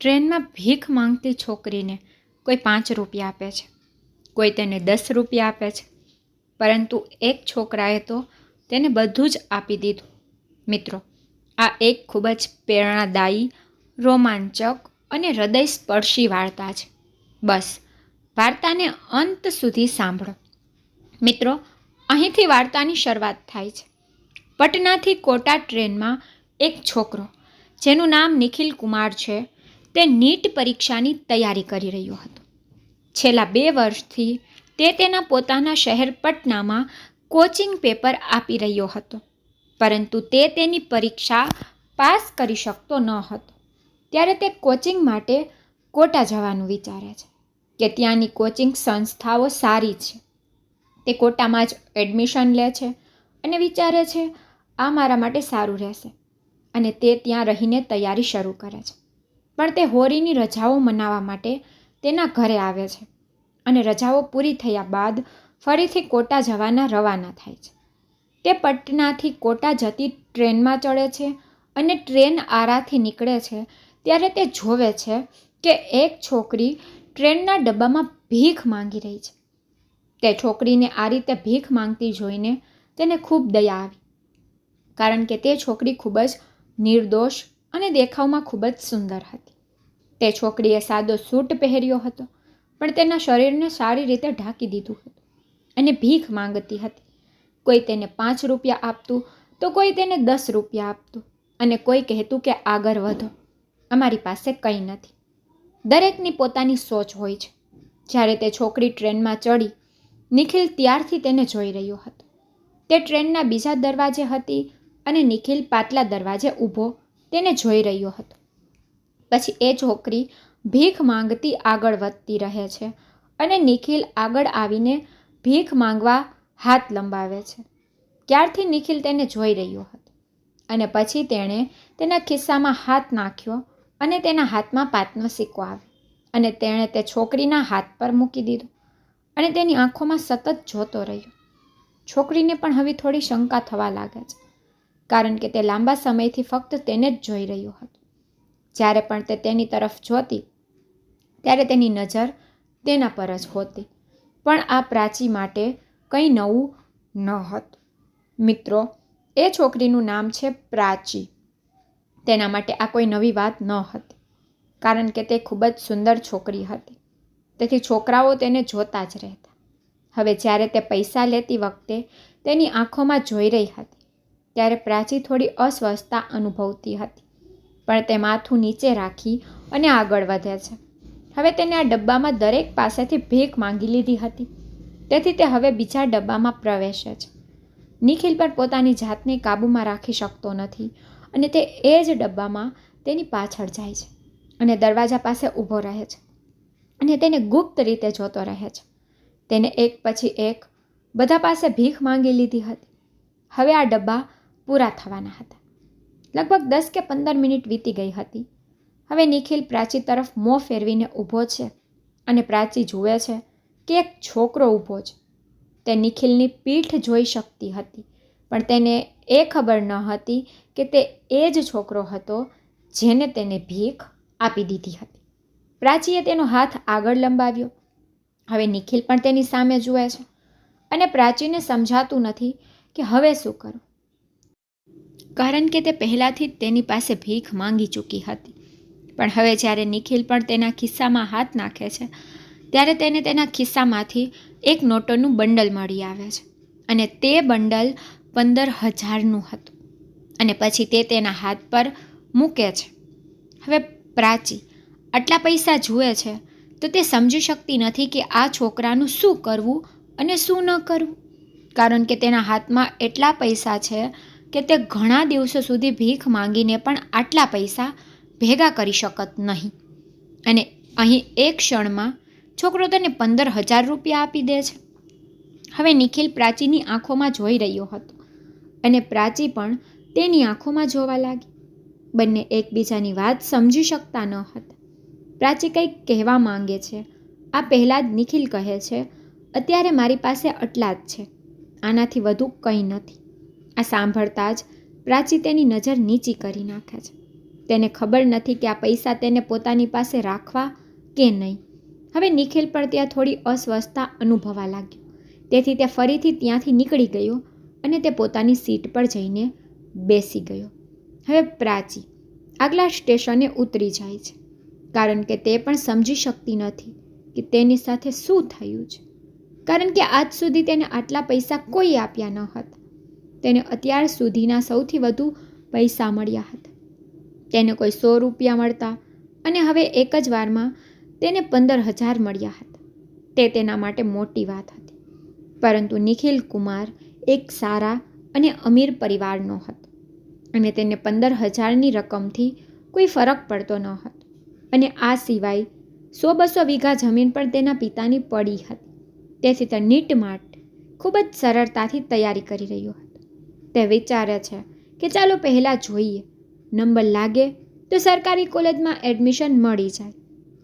ટ્રેનમાં ભીખ માંગતી છોકરીને કોઈ પાંચ રૂપિયા આપે છે, કોઈ તેને દસ રૂપિયા આપે છે. પરંતુ એક છોકરાએ તો તેને બધું જ આપી દીધું. મિત્રો, આ એક ખૂબ જ પ્રેરણાદાયી, રોમાંચક અને હૃદયસ્પર્શી વાર્તા છે. બસ, વાર્તાને અંત સુધી સાંભળો. મિત્રો, અહીંથી વાર્તાની શરૂઆત થાય છે. પટનાથી કોટા ટ્રેનમાં એક છોકરો, જેનું નામ નિખિલ કુમાર છે તે નીટ પરીક્ષાની તૈયારી કરી રહ્યો હતો. છેલ્લા બે વર્ષથી તે તેના પોતાના શહેર પટનામાં કોચિંગ પેપર આપી રહ્યો હતો, પરંતુ તે તેની પરીક્ષા પાસ કરી શકતો ન હતો. ત્યારે તે કોચિંગ માટે કોટા જવાનું વિચારે છે કે ત્યાંની કોચિંગ સંસ્થાઓ સારી છે. તે કોટામાં જ એડમિશન લે છે અને વિચારે છે, આ મારા માટે સારું રહેશે. અને તે ત્યાં રહીને તૈયારી શરૂ કરે છે. પણ તે હોળીની રજાઓ મનાવવા માટે તેના ઘરે આવે છે અને રજાઓ પૂરી થયા બાદ ફરીથી કોટા જવાના રવાના થાય છે. તે પટનાથી કોટા જતી ટ્રેનમાં ચડે છે અને ટ્રેન આરાથી નીકળે છે ત્યારે તે જોવે છે કે એક છોકરી ટ્રેનના ડબ્બામાં ભીખ માંગી રહી છે. તે છોકરીને આ રીતે ભીખ માંગતી જોઈને તેને ખૂબ દયા આવી. કારણ કે તે છોકરી ખૂબ જ નિર્દોષ અને દેખાવમાં ખૂબ જ સુંદર હતી. તે છોકરીએ સાદો સૂટ પહેર્યો હતો, પણ તેના શરીરને સારી રીતે ઢાંકી દીધું હતું અને ભીખ માંગતી હતી. કોઈ તેને પાંચ રૂપિયા આપતું તો કોઈ તેને દસ રૂપિયા આપતું અને કોઈ કહેતું કે આગળ વધો. અમારી પાસે કંઈ નથી. દરેકની પોતાની સોચ હોય છે. જ્યારે તે છોકરી ટ્રેનમાં ચડી, નિખિલ ત્યારથી તેને જોઈ રહ્યો હતો. તે ટ્રેનના બીજા દરવાજે હતી અને નિખિલ પાટલા દરવાજે ઊભો તેને જોઈ રહ્યો હતો. પછી એ છોકરી ભીખ માંગતી આગળ વધતી રહે છે અને નિખિલ આગળ આવીને ભીખ માંગવા હાથ લંબાવે છે. ક્યારથી નિખિલ તેને જોઈ રહ્યો હતો અને પછી તેણે તેના ખિસ્સામાં હાથ નાખ્યો અને તેના હાથમાં પાતનો સિક્કો આવ્યો અને તેણે તે છોકરીના હાથ પર મૂકી દીધો અને તેની આંખોમાં સતત જોતો રહ્યો. છોકરીને પણ હવે થોડી શંકા થવા લાગે છે. કારણ કે તે લાંબા સમયથી ફક્ત તેને જ જોઈ રહ્યું હતું. જ્યારે પણ તે તેની તરફ જોતી, ત્યારે તેની નજર તેના પર જ હોતી. પણ આ પ્રાચી માટે કંઈ નવું ન હતું. મિત્રો, એ છોકરીનું નામ છે પ્રાચી. તેના માટે આ કોઈ નવી વાત ન હતી, કારણ કે તે ખૂબ જ સુંદર છોકરી હતી. તેથી છોકરાઓ તેને જોતા જ રહેતા. હવે જ્યારે તે પૈસા લેતી વખતે તેની આંખોમાં જોઈ રહી હતી ત્યારે પ્રાચી થોડી અસ્વસ્થતા અનુભવતી હતી. પણ તે માથું નીચે રાખી અને આગળ વધે છે. હવે તેને આ ડબ્બામાં દરેક પાસેથી ભીખ માંગી લીધી હતી. તેથી તે હવે બીજા ડબ્બામાં પ્રવેશે છે. નિખિલ પણ પોતાની જાતને કાબૂમાં રાખી શકતો નથી અને તે એ જ ડબ્બામાં તેની પાછળ જાય છે અને દરવાજા પાસે ઊભો રહે છે અને તેને ગુપ્ત રીતે જોતો રહે છે. તેને એક પછી એક બધા પાસે ભીખ માંગી લીધી હતી. હવે આ ડબ્બા પૂરા થવાના હતા. લગભગ દસ કે પંદર મિનિટ વીતી ગઈ હતી. હવે નિખિલ પ્રાચી તરફ મોં ફેરવીને ઊભો છે અને પ્રાચી જુએ છે કે એક છોકરો ઊભો છે. તે નિખિલની પીઠ જોઈ શકતી હતી, પણ તેને એ ખબર ન હતી કે તે એ જ છોકરો હતો જેને તેને ભીખ આપી દીધી હતી. પ્રાચીએ તેનો હાથ આગળ લંબાવ્યો. હવે નિખિલ પણ તેની સામે જુએ છે અને પ્રાચીને સમજાતું નથી કે હવે શું કરું. કારણ કે તે પહેલાંથી જ તેની પાસે ભીખ માંગી ચૂકી હતી. પણ હવે જ્યારે નિખિલ પણ તેના ખિસ્સામાં હાથ નાખે છે, ત્યારે તેને તેના ખિસ્સામાંથી એક નોટોનું બંડલ મળી આવે છે. અને તે બંડલ પંદર હજારનું હતું. અને પછી તે તેના હાથ પર મૂકે છે. હવે પ્રાચી આટલા પૈસા જુએ છે, તો તે સમજી શકતી નથી કે આ છોકરાનું શું કરવું અને શું ન કરવું. કારણ કે તેના હાથમાં એટલા પૈસા છે કે તે ઘણા દિવસો સુધી ભીખ માંગીને પણ આટલા પૈસા ભેગા કરી શકત નહીં. અને અહીં એક ક્ષણમાં છોકરો તેને પંદર હજાર રૂપિયા આપી દે છે. હવે નિખિલ પ્રાચીની આંખોમાં જોઈ રહ્યો હતો અને પ્રાચી પણ તેની આંખોમાં જોવા લાગી. બંને એકબીજાની વાત સમજી શકતા ન હતા. પ્રાચી કંઈક કહેવા માંગે છે. આ પહેલાં જ નિખિલ કહે છે, અત્યારે મારી પાસે આટલા જ છે. આનાથી વધુ કંઈ નથી. આ સાંભળતા જ પ્રાચી તેની નજર નીચી કરી નાખે છે. તેને ખબર નથી કે આ પૈસા તેને પોતાની પાસે રાખવા કે નહીં. હવે નિખિલ પણ ત્યાં થોડી અસ્વસ્થતા અનુભવા લાગ્યો. તેથી તે ફરીથી ત્યાંથી નીકળી ગયો અને તે પોતાની સીટ પર જઈને બેસી ગયો. હવે પ્રાચી આગલા સ્ટેશને ઉતરી જાય છે, કારણ કે તે પણ સમજી શકતી નથી કે તેની સાથે શું થયું છે. કારણ કે આજ સુધી તેને આટલા પૈસા કોઈ આપ્યા ન હતા. તેને અત્યાર સુધીના સૌથી વધુ પૈસા મળ્યા હતા. તેને કોઈ સો રૂપિયા મળતા અને હવે એક જ વારમાં તેને પંદર હજાર મળ્યા હતા. તે તેના માટે મોટી વાત હતી. પરંતુ નિખિલ કુમાર એક સારા અને અમીર પરિવારનો હતો અને તેને પંદર હજારની રકમથી કોઈ ફરક પડતો ન હતો. અને આ સિવાય સો બસો વીઘા જમીન પણ તેના પિતાની પડી હતી. તેથી તે નીટ માટ ખૂબ જ સરળતાથી તૈયારી કરી રહ્યો હતો. તે વિચારે છે કે ચાલો પહેલાં જોઈએ. નંબર લાગે તો સરકારી કોલેજમાં એડમિશન મળી જાય.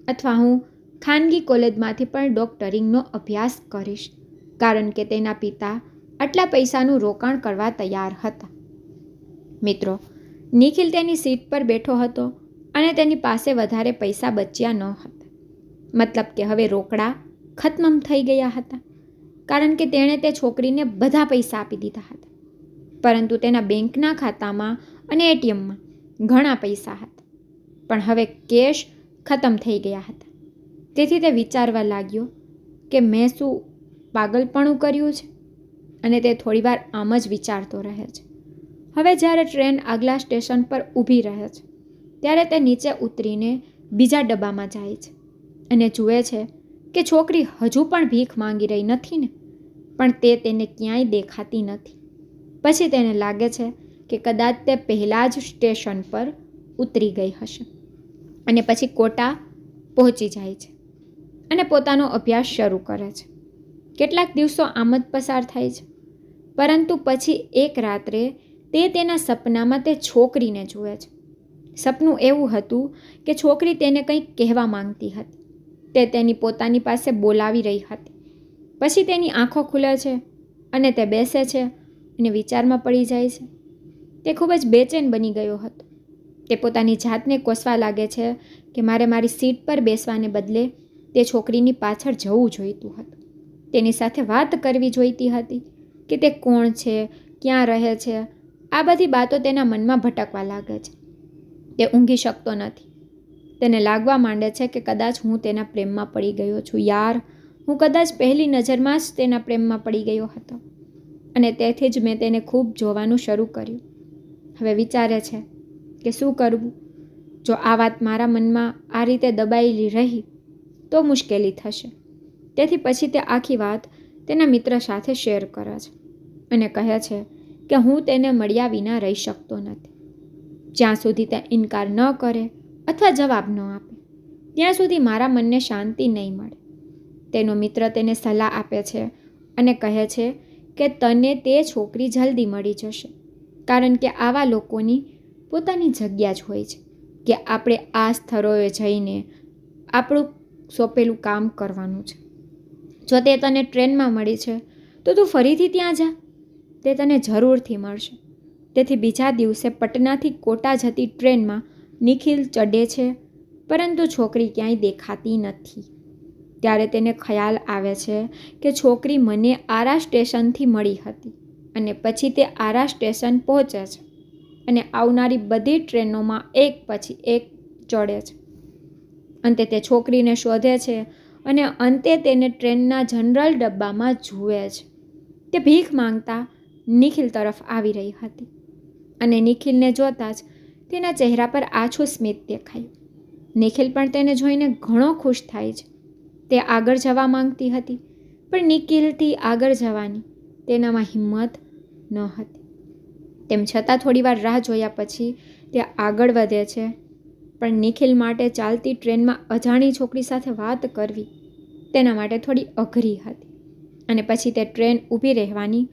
અથવા હું ખાનગી કોલેજમાંથી પણ ડોક્ટરિંગનો અભ્યાસ કરીશ, કારણ કે તેના પિતા આટલા પૈસાનું રોકાણ કરવા તૈયાર હતા. મિત્રો, નિખિલ તેની સીટ પર બેઠો હતો અને તેની પાસે વધારે પૈસા બચ્યા ન હતા. મતલબ કે હવે રોકડા ખતમ થઈ ગયા હતા, કારણ કે તેણે તે છોકરીને બધા પૈસા આપી દીધા હતા. પરંતુ તેના બેંકના ખાતામાં અને એટીએમમાં ઘણા પૈસા હતા. પણ હવે કેશ ખતમ થઈ ગયા હતા. તેથી તે વિચારવા લાગ્યો કે મેં શું પાગલપણું કર્યું છે? અને તે થોડીવાર આમ જ વિચારતો રહે છે. હવે જ્યારે ટ્રેન આગલા સ્ટેશન પર ઊભી રહે છે, ત્યારે તે નીચે ઉતરીને બીજા ડબ્બામાં જાય છે અને જુએ છે કે છોકરી હજુ પણ ભીખ માંગી રહી નથી ને, પણ તે તેને ક્યાંય દેખાતી નથી. પછી તેને લાગે છે કે કદાચ તે પહેલાં જ સ્ટેશન પર ઉતરી ગઈ હશે. અને પછી કોટા પહોંચી જાય છે અને પોતાનો અભ્યાસ શરૂ કરે છે. કેટલાક દિવસો આમ જ પસાર થાય છે. પરંતુ પછી એક રાત્રે તે તેના સપનામાં તે છોકરીને જુએ છે. સપનું એવું હતું કે છોકરી તેને કંઈક કહેવા માંગતી હતી. તે તેની પોતાની પાસે બોલાવી રહી હતી. પછી તેની આંખો ખુલે છે અને તે બેસે છે અને વિચારમાં પડી જાય છે. તે ખૂબ જ બેચેન બની ગયો હતો. તે પોતાની જાતને કોસવા લાગે છે કે મારે મારી સીટ પર બેસવાને બદલે તે છોકરીની પાછળ જવું જોઈતું હતું. તેની સાથે વાત કરવી જોઈતી હતી કે તે કોણ છે, ક્યાં રહે છે, આ બધી બાતો તેના મનમાં ભટકવા લાગે છે. તે ઊંઘી શકતો નથી. તેને લાગવા માંડે છે કે કદાચ હું તેના પ્રેમમાં પડી ગયો છું. યાર, હું કદાચ પહેલી નજરમાં જ તેના પ્રેમમાં પડી ગયો હતો. અને તેથી જ મેં તેને ખૂબ જોવાનું શરૂ કર્યું. હવે વિચારે છે કે શું કરવું? જો આ વાત મારા મનમાં આ રીતે દબાયેલી રહી, તો મુશ્કેલી થશે. તેથી પછી તે આખી વાત તેના મિત્ર સાથે શેર કરે છે અને કહે છે કે હું તેને મળ્યા વિના રહી શકતો નથી. જ્યાં સુધી તે ઇનકાર ન કરે અથવા જવાબ ન આપે, ત્યાં સુધી મારા મનને શાંતિ નહીં મળે. તેનો મિત્ર તેને સલાહ આપે છે અને કહે છે કે તને તે છોકરી જલ્દી મળી જશે. કારણ કે આવા લોકોની પોતાની જગ્યા જ હોય છે કે આપણે આ સ્થળોએ જઈને આપણું સોંપેલું કામ કરવાનું છે. જો તે તને ટ્રેનમાં મળી છે, તો તું ફરીથી ત્યાં જા. તે તને જરૂરથી મળશે. તેથી બીજા દિવસે પટનાથી કોટા જતી ટ્રેનમાં નિખિલ ચડે છે, પરંતુ છોકરી ક્યાંય દેખાતી નથી. ત્યારે તેને ખ્યાલ આવે છે કે છોકરી મને આરા સ્ટેશનથી મળી હતી અને પછી તે આરા સ્ટેશન પહોંચે છે અને આવનારી બધી ટ્રેનોમાં એક પછી એક ચડે છે. અંતે તે છોકરીને શોધે છે અને અંતે તેને ટ્રેનના જનરલ ડબ્બામાં જુએ છે. તે ભીખ માંગતા નિખિલ તરફ આવી રહી હતી અને નિખિલને જોતાં જ તેના ચહેરા પર આછું સ્મિત દેખાયું. નિખિલ પણ તેને જોઈને ઘણો ખુશ થાય છે. તે આગળ જવા માંગતી હતી, પણ નિખિલથી આગળ જવાની તેનામાં હિંમત ન હતી. તેમ છતાં થોડીવાર રાહ જોયા પછી તે આગળ વધે છે, પણ નિખિલ માટે ચાલતી ટ્રેનમાં અજાણી છોકરી સાથે વાત કરવી તેના માટે થોડી અઘરી હતી અને પછી તે ટ્રેન ઊભી રહેવાની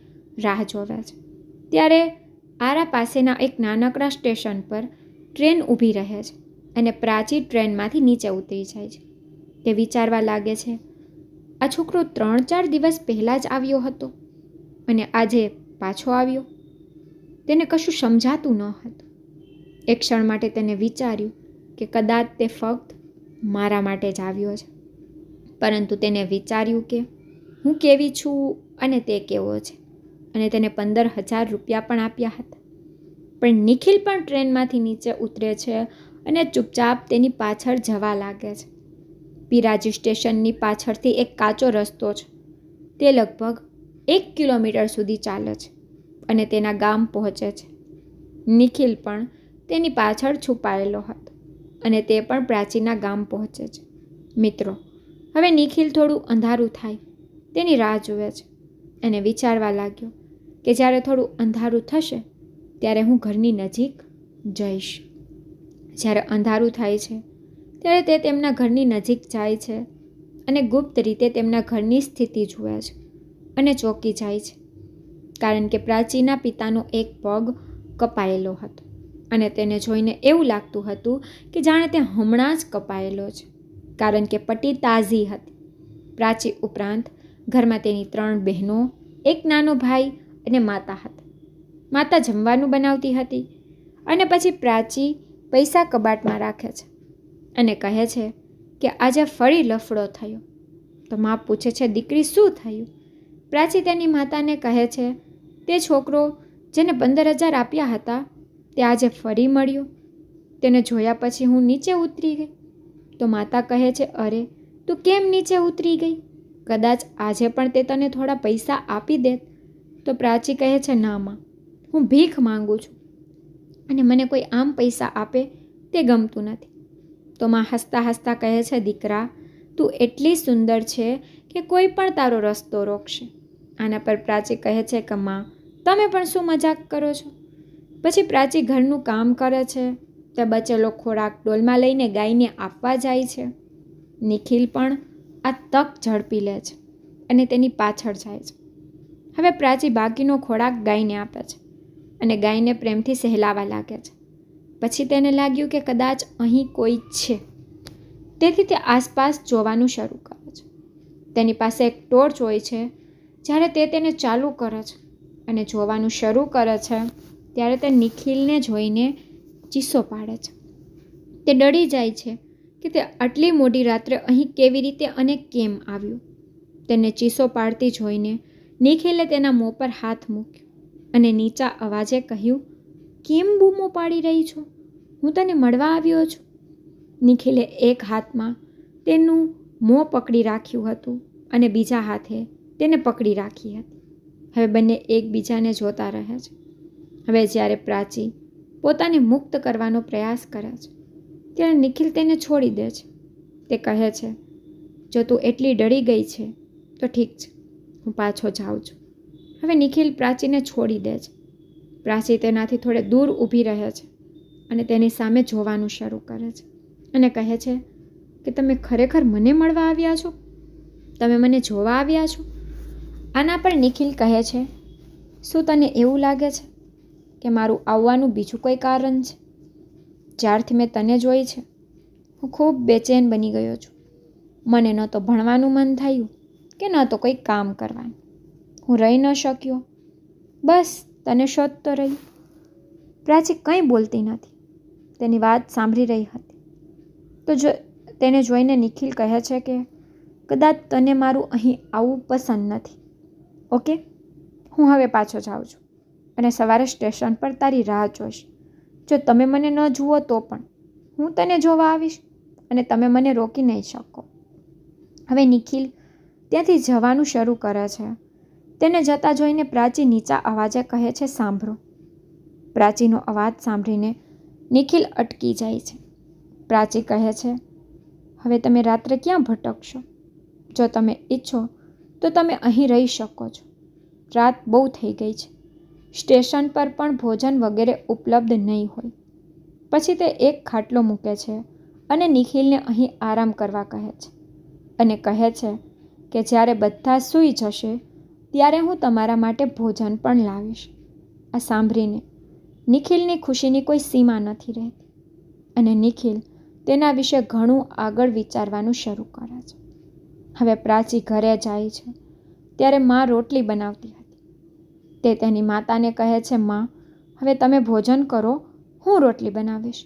રાહ જોવે છે. ત્યારે આરા પાસેના એક નાનકડા સ્ટેશન પર ટ્રેન ઊભી રહે છે અને પ્રાચી ટ્રેનમાંથી નીચે ઉતરી જાય છે. તે વિચારવા લાગે છે. આ છોકરો ત્રણ ચાર દિવસ પહેલાં જ આવ્યો હતો અને આજે પાછો આવ્યો. તેને કશું સમજાતું ન હતું. એક ક્ષણ માટે તેને વિચાર્યું કે કદાચ તે ફક્ત મારા માટે જ આવ્યો છે. પરંતુ તેને વિચાર્યું કે હું કેવી છું અને તે કેવો છે. અને તેને પંદર હજાર રૂપિયા પણ આપ્યા હતા. પણ નિખિલ પણ ટ્રેનમાંથી નીચે ઉતરે છે અને ચૂપચાપ તેની પાછળ જવા લાગે છે. પીરાજી સ્ટેશનની પાછળથી એક કાચો રસ્તો છે. તે લગભગ એક કિલોમીટર સુધી ચાલે છે અને તેના ગામ પહોંચે છે. નિખિલ પણ તેની પાછળ છુપાયેલો હતો અને તે પણ પ્રાચીના ગામ પહોંચે છે. મિત્રો, હવે નિખિલ થોડું અંધારું થાય, તેની રાહ જુએ છે અને વિચારવા લાગ્યો કે જ્યારે થોડું અંધારું થશે, ત્યારે હું ઘરની નજીક જઈશ. જ્યારે અંધારું થાય છે ત્યારે તે તેમના ઘરની નજીક જાય છે અને ગુપ્ત રીતે તેમના ઘરની સ્થિતિ જુએ છે અને ચોંકી જાય છે. કારણ કે પ્રાચીના પિતાનો એક પગ કપાયેલો હતો અને તેને જોઈને એવું લાગતું હતું કે જાણે તે હમણાં જ કપાયેલો છે. કારણ કે પટ્ટી તાજી હતી. પ્રાચી ઉપરાંત ઘરમાં તેની ત્રણ બહેનો, એક નાનો ભાઈ અને માતા હતા. માતા જમવાનું બનાવતી હતી અને પછી પ્રાચી પૈસા કબાટમાં રાખે છે. અને કહે છે કે આજે ફરી લફડો થયો. તો મા પૂછે છે, દીકરી શું થયું? પ્રાચી તેની માતાને કહે છે, તે છોકરો જેને પંદર હજાર આપ્યા હતા, તે આજે ફરી મળ્યો. તેને જોયા પછી હું નીચે ઉતરી ગઈ. તો માતા કહે છે, અરે, તું કેમ નીચે ઉતરી ગઈ? કદાચ આજે પણ તે તને થોડા પૈસા આપી દે તો પ્રાચી કહે છે, ના માં, હું ભીખ માંગુ છું અને મને કોઈ આમ પૈસા આપે તે ગમતું નથી. તો માં હસતા હસતા કહે છે, દીકરા, તું એટલી સુંદર છે કે કોઈ પણ તારો રસ્તો રોકશે. આના પર પ્રાચી કહે છે કે, માં, તમે પણ શું મજાક કરો છો? પછી પ્રાચી ઘરનું કામ કરે છે, તે બચેલો ખોરાક ડોલમાં લઈને ગાયને આપવા જાય છે. નિખિલ પણ આ તક ઝડપી લે છે અને તેની પાછળ જાય છે. હવે પ્રાચી બાકીનો ખોરાક ગાયને આપે છે અને ગાયને પ્રેમથી સહેલાવા લાગે છે. પછી તેને લાગ્યું કે કદાચ અહીં કોઈ છે. તેથી તે આસપાસ જોવાનું શરૂ કરે છે. તેની પાસે એક ટોર્ચ હોય છે, જ્યારે તે તેને ચાલુ કરે છે અને જોવાનું શરૂ કરે છે, ત્યારે તે નિખિલને જોઈને ચીસો પાડે છે. તે ડરી જાય છે કે તે આટલી મોડી રાત્રે અહીં કેવી રીતે અને કેમ આવ્યું. તેને ચીસો પાડતી જોઈને નિખિલે તેના મોં પર હાથ મૂક્યો અને નીચા અવાજે કહ્યું કેમ બૂમો પાડી રહી છો? હું તને મળવા આવ્યો છું. નિખિલે એક હાથમાં તેનું મોં પકડી રાખ્યું હતું અને બીજા હાથે તેને પકડી રાખી હતી. હવે બંને એકબીજાને જોતા રહે છે. હવે જ્યારે પ્રાચી પોતાને મુક્ત કરવાનો પ્રયાસ કરે છે, ત્યારે નિખિલ તેને છોડી દે છે. તે કહે છે, જો તું એટલી ડરી ગઈ છે, તો ઠીક છે, હું પાછો જાઉં છું. હવે નિખિલ પ્રાચીને છોડી દે છે. પ્રાચી તેનાથી થોડે દૂર ઊભી રહે છે અને તેની સામે જોવાનું શરૂ કરે છે. અને કહે છે કે તમે ખરેખર મને મળવા આવ્યા છો? તમે મને જોવા આવ્યા છો? આના પર નિખિલ કહે છે, શું તને એવું લાગે છે કે મારું આવવાનું બીજું કોઈ કારણ છે? જ્યારથી મેં તને જોઈ છે, હું ખૂબ બેચેન બની ગયો છું. મને ન તો ભણવાનું મન થયું કે ન તો કોઈ કામ કરવાનું. હું રહી ન શક્યો. બસ તને શોધતો રહી. પ્રાચી કંઈ બોલતી નથી. તેની વાત સાંભળી રહી હતી. તો જો, તેને જોઈને નિખિલ કહે છે કે, કદાચ તને મારું અહીં આવવું પસંદ નથી. ઓકે? હું હવે પાછો જાઉં છું. અને સવારે સ્ટેશન પર તારી રાહ જોઈશ. જો તમે મને ન જુઓ તો પણ. હું તને જોવા આવીશ. અને તમે મને રોકી નહીં શકો. હવે નિખિલ ત્યાંથી જવાનું શરૂ કરે છે. તેને જતા જોઈને પ્રાચી નીચા અવાજે કહે છે, સાંભળો. પ્રાચીનો અવાજ સાંભળીને નિખિલ અટકી જાય છે. પ્રાચી કહે છે, હવે તમે રાત્રે ક્યાં ભટકશો? જો તમે ઈચ્છો તો તમે અહીં રહી શકો છો. રાત બહુ થઈ ગઈ છે. સ્ટેશન પર પણ ભોજન વગેરે ઉપલબ્ધ નહીં હોય. પછી તે એક ખાટલો મૂકે છે અને નિખિલને અહીં આરામ કરવા કહે છે અને કહે છે કે જ્યારે બધા સૂઈ જશે ત્યારે હું તમારા માટે ભોજન પણ લાવીશ. આ સાંભળીને નિખિલની ખુશીની કોઈ સીમા નથી રહેતી અને નિખિલ તેના વિશે ઘણું આગળ વિચારવાનું શરૂ કરે છે. હવે પ્રાચી ઘરે જાય છે ત્યારે મા રોટલી બનાવતી હતી. તે તેની માતાને કહે છે, માં, હવે તમે ભોજન કરો, હું રોટલી બનાવીશ.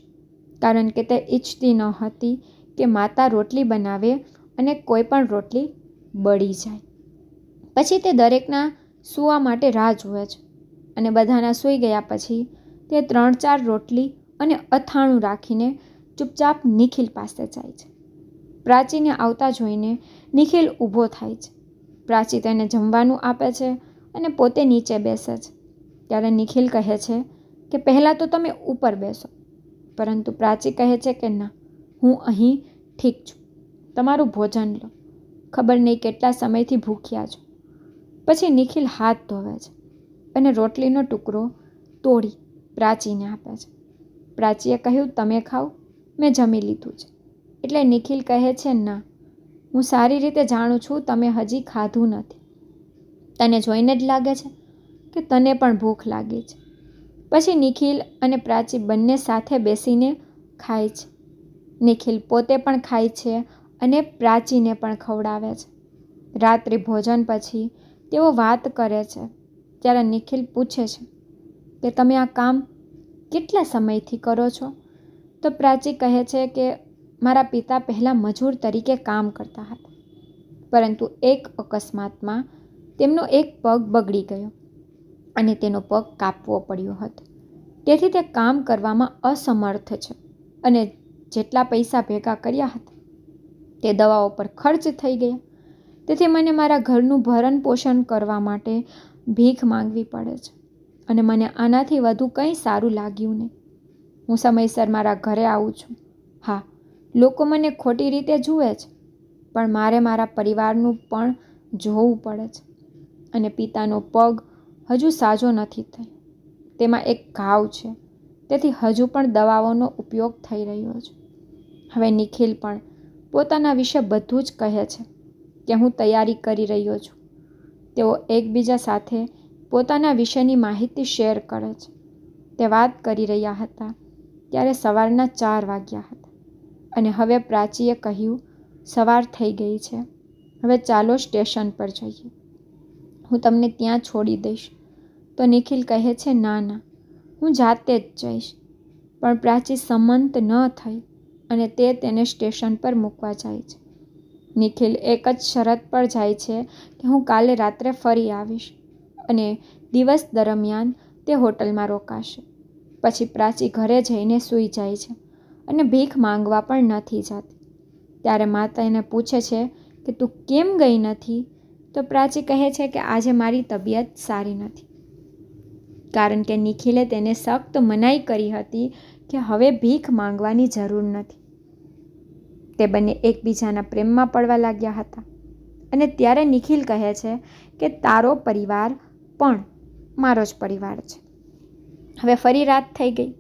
કારણ કે તે ઈચ્છતી ન હતી કે માતા રોટલી બનાવે અને કોઈ પણ રોટલી બળી જાય. પછી તે દરેકના સૂવા માટે રાહ જુએ છે અને બધાના સૂઈ ગયા પછી તે ત્રણ ચાર રોટલી અને અથાણું રાખીને ચૂપચાપ નિખિલ પાસે જાય છે. પ્રાચીને આવતા જોઈને નિખિલ ઊભો થાય છે. પ્રાચી તેને જમવાનું આપે છે અને પોતે નીચે બેસે છે. ત્યારે નિખિલ કહે છે કે પહેલાં તો તમે ઉપર બેસો. પરંતુ પ્રાચી કહે છે કે ના, હું અહીં ઠીક છું. તમારું ભોજન લો. ખબર નહીં કેટલા સમયથી ભૂખ્યા છો. પછી નિખિલ હાથ ધોવે છે અને રોટલીનો ટુકડો તોડી પ્રાચીને આપે છે. પ્રાચીએ કહ્યું, તમે ખાઓ, મેં જમી લીધું છે. એટલે નિખિલ કહે છે, ના, હું સારી રીતે જાણું છું, તમે હજી ખાધું નથી. તને જોઈને જ લાગે છે કે તને પણ ભૂખ લાગી છે. પછી નિખિલ અને પ્રાચી બંને સાથે બેસીને ખાય છે. નિખિલ પોતે પણ ખાય છે અને પ્રાચીને પણ ખવડાવે છે. રાત્રિ ભોજન પછી તેઓ વાત કરે છે, ત્યારે નિખિલ પૂછે છે કે તમે આ કામ કેટલા સમયથી કરો છો? તો પ્રાચી કહે છે કે મારા પિતા પહેલાં મજૂર તરીકે કામ કરતા હતા, પરંતુ એક અકસ્માતમાં તેમનો એક પગ બગડી ગયો અને તેનો પગ કાપવો પડ્યો હતો. તેથી તે કામ કરવામાં અસમર્થ છે અને જેટલા પૈસા ભેગા કર્યા હતા, તે દવાઓ પર ખર્ચ થઈ ગયા. તેથી મને મારા ઘરનું ભરણ પોષણ કરવા માટે ભીખ માંગવી પડે છે. અને મને આનાથી વધુ કંઈ સારું લાગ્યું નહીં. હું સમયસર મારા ઘરે આવું છું. હા, લોકો મને ખોટી રીતે જુએ છે, પણ મારે મારા પરિવારનું પણ જોવું પડે છે. અને પિતાનો પગ હજુ સાજો નથી થઈ તેમાં એક ઘાવ છે. તેથી હજુ પણ દવાઓનો ઉપયોગ થઈ રહ્યો છે. હવે નિખિલ પણ પોતાના વિશે બધું જ કહે છે. કે હું તૈયારી કરી રહ્યો છું. તેઓ એકબીજા સાથે પોતાના વિશેની માહિતી શેર કરે છે. તે વાત કરી રહ્યા હતા ત્યારે સવારના ચાર વાગ્યા હતા અને હવે પ્રાચીએ કહ્યું, સવાર થઈ ગઈ છે. હવે ચાલો સ્ટેશન પર જઈએ. હું તમને ત્યાં છોડી દઈશ. તો નિખિલ કહે છે, ના ના. હું જાતે જ જઈશ. પણ પ્રાચી સંમત ન થઈ અને તે તેને સ્ટેશન પર મૂકવા જાય છે. નિખિલ, એક જ શરત પર જાય છે કે હું કાલે રાત્રે ફરી આવીશ અને દિવસ દરમિયાન તે હોટલમાં રોકાશે. પછી પ્રાચી ઘરે જઈને સૂઈ જાય છે અને ભીખ માંગવા પણ નથી જતી. ત્યારે માતા એને પૂછે છે કે તું કેમ ગઈ નથી? તો પ્રાચી કહે છે કે આજે મારી તબિયત સારી નથી. કારણ કે નિખિલે તેને સખ્ત મનાઈ કરી હતી કે હવે ભીખ માંગવાની જરૂર નથી. તે બંને એકબીજાના પ્રેમમાં પડવા લાગ્યા હતા. અને ત્યારે નિખિલ કહે છે કે, તારો પરિવાર પણ મારો જ પરિવાર છે. હવે ફરી રાત થઈ ગઈ.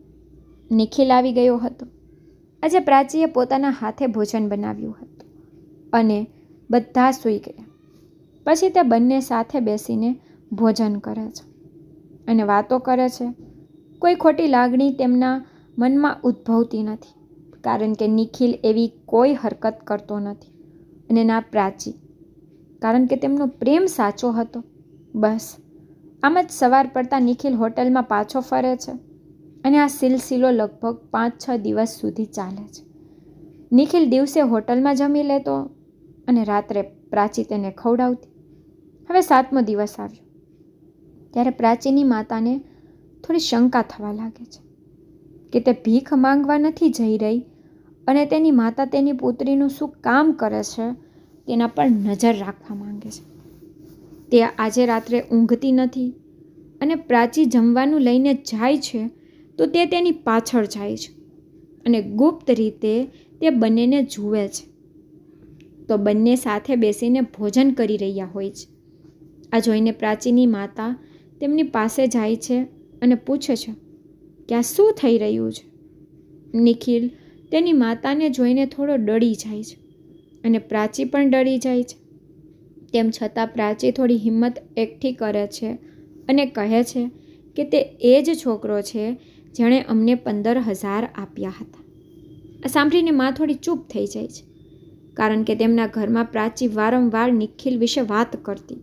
નિખિલ આવી ગયો હતો. આજે પ્રાચીએ પોતાના હાથે ભોજન બનાવ્યું હતું અને બધા સૂઈ ગયા. પછી તે બંને સાથે બેસીને ભોજન કરે છે અને વાતો કરે છે. કોઈ ખોટી લાગણી તેમના મનમાં ઉદ્ભવતી નથી. કારણ કે નિખિલ એવી કોઈ હરકત કરતો નથી અને ના પ્રાચી. કારણ કે તેમનો પ્રેમ સાચો હતો. બસ, આમ જ સવાર પડતા નિખિલ હોટલમાં પાછો ફરે છે અને આ સિલસિલો લગભગ પાંચ છ દિવસ સુધી ચાલે છે. નિખિલ દિવસે હોટલમાં જમી લેતો અને રાત્રે પ્રાચી તેને ખવડાવતી. હવે સાતમો દિવસ આવ્યો. ત્યારે પ્રાચીની માતાને થોડી શંકા થવા લાગે છે કે તે ભીખ માંગવા નથી જઈ રહી અને તેની માતા તેની પુત્રીનું શું કામ કરે છે, તેના પર નજર રાખવા માંગે છે. તે આજે રાત્રે ઊંઘતી નથી અને પ્રાચી જમવાનું લઈને જાય છે, તો તે તેની પાછળ જાય છે અને ગુપ્ત રીતે તે બંનેને જુએ છે. તો બંને સાથે બેસીને ભોજન કરી રહ્યા હોય છે. આ જોઈને પ્રાચીની માતા તેમની પાસે જાય છે અને પૂછે છે કે આ શું થઈ રહ્યું છે? નિખિલ તેની માતાને જોઈને થોડો ડળી જાય છે અને પ્રાચી પણ ડરી જાય છે. તેમ છતાં પ્રાચી થોડી હિંમત એકઠી કરે છે અને કહે છે કે તે એ જ છોકરો છે જેણે અમને પંદર હજાર આપ્યા હતા. આ સાંભળીને માં થોડી ચૂપ થઈ જાય છે કારણ કે તેમના ઘરમાં પ્રાચી વારંવાર નિખિલ વિશે વાત કરતી.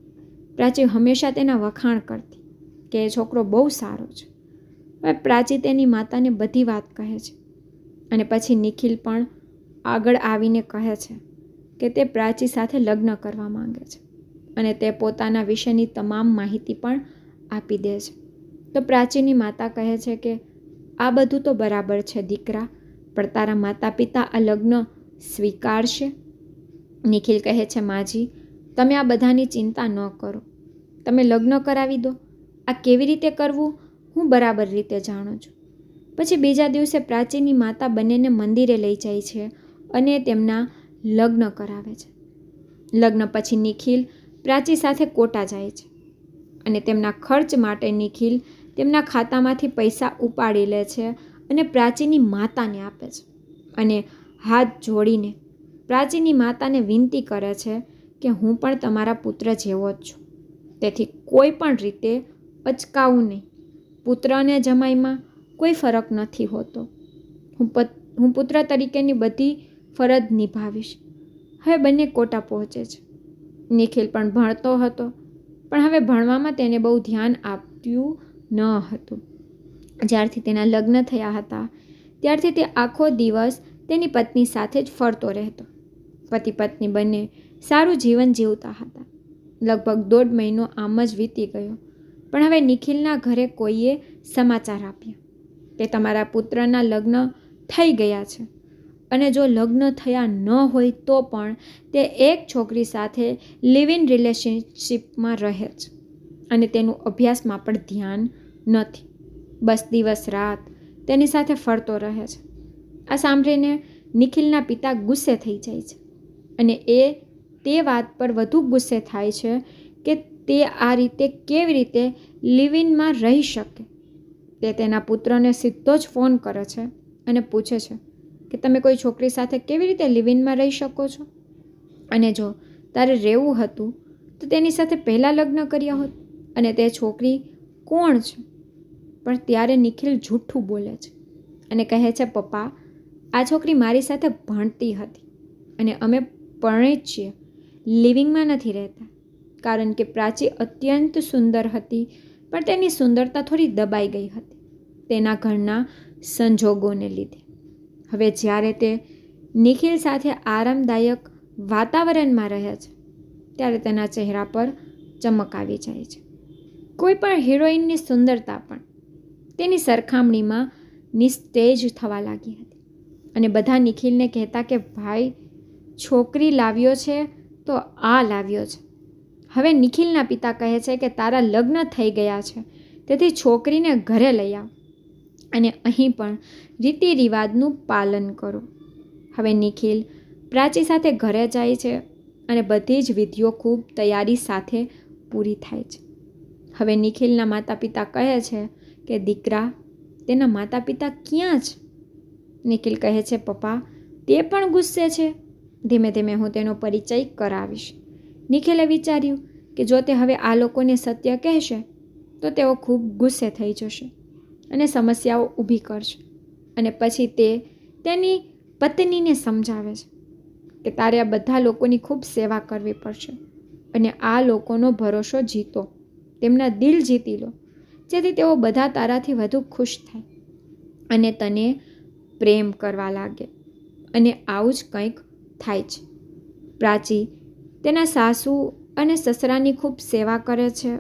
પ્રાચી હંમેશા તેના વખાણ કરતી કે એ છોકરો બહુ સારો છે. હવે પ્રાચી તેની માતાને બધી વાત કહે છે. અને પછી નિખિલ પણ આગળ આવીને કહે છે કે તે પ્રાચી સાથે લગ્ન કરવા માંગે છે અને તે પોતાના વિશેની તમામ માહિતી પણ આપી દે છે. તો પ્રાચીની માતા કહે છે કે, આ બધું તો બરાબર છે, દીકરા, પણ તારા માતા પિતા આ લગ્ન સ્વીકારશે? નિખિલ કહે છે, માજી, તમે આ બધાની ચિંતા ન કરો. તમે લગ્ન કરાવી દો. આ કેવી રીતે કરવું, હું બરાબર રીતે જાણું છું. પછી બીજા દિવસે પ્રાચીની માતા બંનેને મંદિરે લઈ જાય છે અને તેમના લગ્ન કરાવે છે. લગ્ન પછી નિખિલ પ્રાચી સાથે કોટા જાય છે અને તેમના ખર્ચ માટે નિખિલ તેમના ખાતામાંથી પૈસા ઉપાડી લે છે અને પ્રાચીની માતાને આપે છે અને હાથ જોડીને પ્રાચીની માતાને વિનંતી કરે છે કે હું પણ તમારા પુત્ર જેવો જ છું. તેથી કોઈ પણ રીતે અચકાવું નહીં. પુત્ર અને જમાઈમાં કોઈ ફરક નથી હોતો. હું હું પુત્ર તરીકેની બધી ફરજ નિભાવીશ. હવે બંને કોટા પહોંચે છે. નિખિલ પણ ભણતો હતો, પણ હવે ભણવામાં તેને બહુ ધ્યાન આપ્યું ન હતું. જ્યારથી તેના લગ્ન થયા હતા, ત્યારથી તે આખો દિવસ તેની પત્ની સાથે જ ફરતો રહેતો. પતિ પત્ની બંને સારું જીવન જીવતા હતા. લગભગ દોઢ મહિનો આમ જ વીતી ગયો, પણ હવે નિખિલના ઘરે કોઈએ સમાચાર આપ્યા. કે તમારા પુત્રના લગ્ન થઈ ગયા છે. અને જો લગ્ન થયા ન હોય તો પણ તે એક છોકરી સાથે લિવ ઇન રિલેશનશીપમાં રહે છે. અને તેનું અભ્યાસમાં પણ ધ્યાન નથી. બસ દિવસ રાત તેની સાથે ફરતો રહે છે. આ સાંભળીને નિખિલના પિતા ગુસ્સે થઈ જાય છે. અને એ તે વાત પર વધુ ગુસ્સે થાય છે કે તે આ રીતે કેવી રીતે લિવ ઇનમાં રહી શકે? તે તેના પુત્રને સીધો જ ફોન કરે છે અને પૂછે છે કે તમે કોઈ છોકરી સાથે કેવી રીતે લિવિનમાં રહી શકો છો? અને જો તારે રહેવું હતું, તો તેની સાથે પહેલાં લગ્ન કર્યા હોત અને તે છોકરી કોણ છે? પણ ત્યારે નિખિલ જૂઠું બોલે છે અને કહે છે, પપ્પા, આ છોકરી મારી સાથે ભણતી હતી અને અમે પરણે જ છીએ લિવિંગમાં નથી રહેતા. કારણ કે પ્રાચી અત્યંત સુંદર હતી, પણ તેની સુંદરતા થોડી દબાઈ ગઈ હતી. તેના ઘરના સંજોગોને લીધે. હવે જ્યારે તે નિખિલ સાથે આરામદાયક વાતાવરણમાં રહે છે, ત્યારે તેના ચહેરા પર ચમક આવી જાય છે. કોઈ પણ હિરોઈનની સુંદરતા પણ તેની સરખામણીમાં નિસ્તેજ થવા લાગી હતી. અને બધા નિખિલને કહેતા કે, ભાઈ, છોકરી લાવ્યો છે તો આ લાવ્યો છે. હવે નિખિલના પિતા કહે છે કે, તારા લગ્ન થઈ ગયા છે, તેથી છોકરીને ઘરે લઈ આવ. અને અહીં પણ રીતિ રિવાજનું પાલન કરો. હવે નિખિલ પ્રાચી સાથે ઘરે જાય છે અને બધી જ વિધિઓ ખૂબ તૈયારી સાથે પૂરી થાય છે. હવે નિખિલના માતા પિતા કહે છે કે, દીકરા, તેના માતા પિતા ક્યાં છે નિખિલ કહે છે, પપ્પા, તે પણ ગુસ્સે છે. ધીમે ધીમે હું તેનો પરિચય કરાવીશ. નિખિલે વિચાર્યું કે, જો તે હવે આ લોકોને સત્ય કહેશે, તો તેઓ ખૂબ ગુસ્સે થઈ જશે. અને સમસ્યાઓ ઊભી કરશે. અને પછી તે તેની પત્નીને સમજાવે છે કે તારે આ બધા લોકોની ખૂબ સેવા કરવી પડશે. અને આ લોકોનો ભરોસો જીતો. તેમના દિલ જીતી લો. જેથી તેઓ બધા તારાથી વધુ ખુશ થાય. અને તને પ્રેમ કરવા લાગે. અને આવું જ કંઈક થાય છે. પ્રાચી તેના સાસુ અને સસરાની ખૂબ સેવા કરે છે.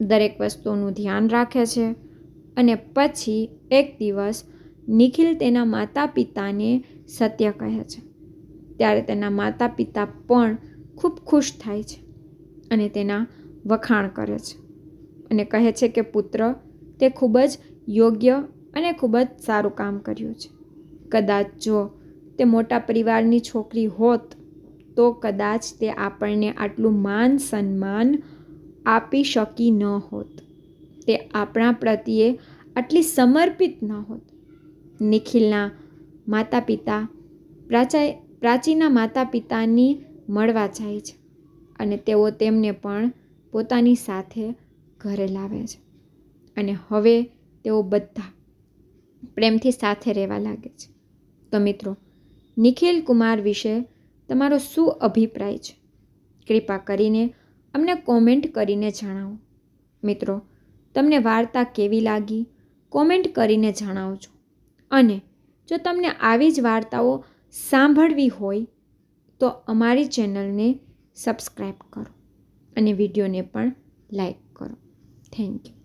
દરેક વસ્તુનું ધ્યાન રાખે છે. અને પછી એક દિવસ નિખિલ તેના માતા પિતાને સત્ય કહે છે. ત્યારે તેના માતા પિતા પણ ખૂબ ખુશ થાય છે અને તેના વખાણ કરે છે અને કહે છે કે, પુત્ર, તે ખૂબ જ યોગ્ય અને ખૂબ જ સારું કામ કર્યું છે. કદાચ જો તે મોટા પરિવારની છોકરી હોત, તો કદાચ તે આપણને આટલું માન સન્માન આપી શકી ન હોત. તે આપણા પ્રત્યે આટલી સમર્પિત ન હોત. નિખિલના માતા પિતા પ્રાચા પ્રાચીના માતા પિતાની મળવા જાય છે અને તેઓ તેમને પણ પોતાની સાથે ઘરે લાવે છે. અને હવે તેઓ બધા પ્રેમથી સાથે રહેવા લાગે છે. તો મિત્રો, નિખિલ કુમાર વિશે તમારો શું અભિપ્રાય છે? કૃપા કરીને અમને કોમેન્ટ કરીને જણાવો. મિત્રો તમને વાર્તા કેવી લાગી? કોમેન્ટ કરીને જણાવજો. અને જો તમને આવી જ વાર્તાઓ સાંભળવી હોય, તો અમારી ચેનલને સબસ્ક્રાઈબ કરો અને વિડીયોને પણ લાઈક કરો. Thank you.